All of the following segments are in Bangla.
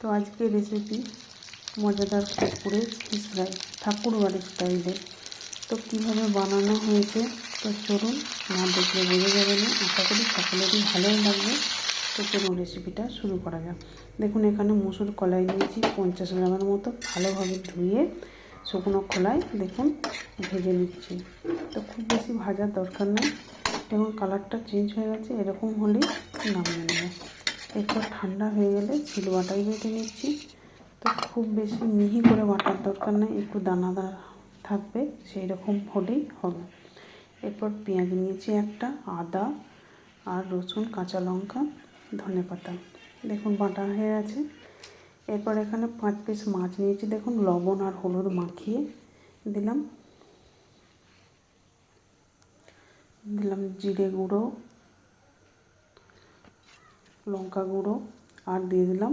তো আজকে রেসিপি মজাদার কুকুরের ফিশ ফ্রাই ঠাকুর বাড়ির স্টাইলে তো কীভাবে বানানো হয়েছে, তো চলুন, না দেখলে বোঝা যাবে না। আশা করি সকলেরই ভালোই লাগবে। তো চলুন রেসিপিটা শুরু করা যাক। দেখুন, এখানে মুসুর কলাই নিয়েছি, পঞ্চাশ গ্রামের মতো। ভালোভাবে ধুয়ে শুকনো খোলায় দেখুন, ভেজে নিচ্ছি। তো খুব বেশি ভাজার দরকার নেই। দেখুন কালারটা চেঞ্জ হয়ে গেছে। এরকম হলেই নামিয়ে নেব। এরপর ঠান্ডা হয়ে গেলে শিল বাটাই বেটে নিচ্ছি। তো খুব বেশি মিহি করে বাটার দরকার নেই, একটু দানাদার থাকবে সেই রকম হলেই হবে। এরপর পেঁয়াজ নিয়েছি একটা, আদা আর রসুন, কাঁচা লঙ্কা, ধনে পাতা। দেখুন বাটা হয়ে আছে এরপর এখানে পাঁচ পিস মাছ নিয়েছি, দেখুন লবণ আর হলুদ মাখিয়ে দিলাম। দিলাম জিরে গুঁড়ো লঙ্কা গুঁড়ো আর দিয়ে দিলাম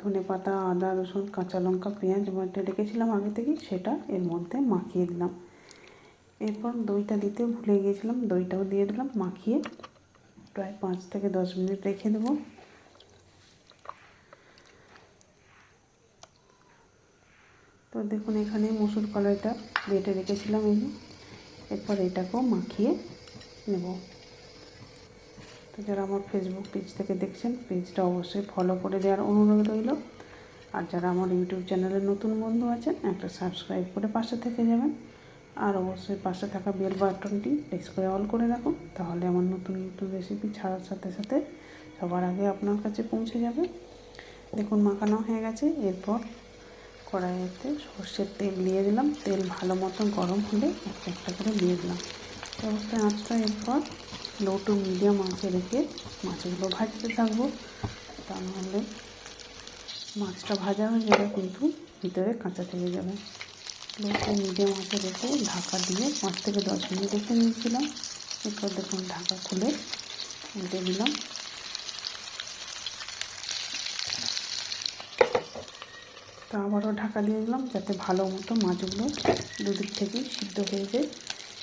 ধনে পাতা, আদা, রসুন, কাঁচা লঙ্কা, পেঁয়াজ, বাটে রেখেছিলাম আগে থেকে সেটা এর মধ্যে মাখিয়ে দিলাম। এরপর দইটা দিতে ভুলে গিয়েছিলাম, দইটাও দিয়ে দিলাম, মাখিয়ে প্রায় পাঁচ থেকে দশ মিনিট রেখে দেবো। তো দেখুন, এখানে মুসুর কলাইটা বেটে রেখেছিলাম এরপর এটাকেও মাখিয়ে নেব। যারা আমার ফেসবুক পেজ থেকে দেখছেন পেজটা অবশ্যই ফলো করে দেওয়ার অনুরোধ রইল। আর যারা আমার ইউটিউব চ্যানেলের নতুন বন্ধু আছেন, একটা সাবস্ক্রাইব করে পাশে থেকে যাবেন। আর অবশ্যই পাশে থাকা বেল বাটনটি প্রেস করে অল করে রাখুন, তাহলে আমার নতুন নতুন রেসিপি ছাড়ার সাথে সাথে সবার আগে আপনার কাছে পৌঁছে যাবে। দেখুন, মাখানো হয়ে গেছে। এরপর কড়াইতে সর্ষের তেল দিয়ে দিলাম। তেল ভালো মতো গরম হলে একটা একটা করে দিয়ে দিলাম। অবস্থায় আঁচটা এরপর লো টু মিডিয়াম আঁচে রেখে মাছগুলো ভাজতে থাকব। তা নাহলে মাছটা ভাজা হয়ে যাবে কিন্তু ভিতরে কাঁচা থেকে যাবে। লো টু মিডিয়াম আঁচে রেখে ঢাকা দিয়ে পাঁচ থেকে দশ মিনিট রেখে নিয়েছিলাম। এরপর দেখুন ঢাকা খুলে উল্টে দিলাম। তো আবারও ঢাকা দিয়ে দিলাম যাতে ভালো মতো মাছগুলো দুদিক থেকেই সিদ্ধ হয়ে যায়।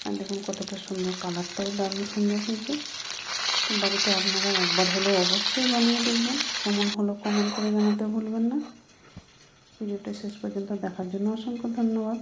আর দেখুন কতটা সুন্দর কালারটাও দারুণ সুন্দর কিন্তু বাড়িতে আপনারা একবার হলে অবশ্যই বানিয়ে দেখবেন। কেমন হলো কমেন্ট করে জানাতে ভুলবেন না। ভিডিওটা শেষ পর্যন্ত দেখার জন্য অসংখ্য ধন্যবাদ।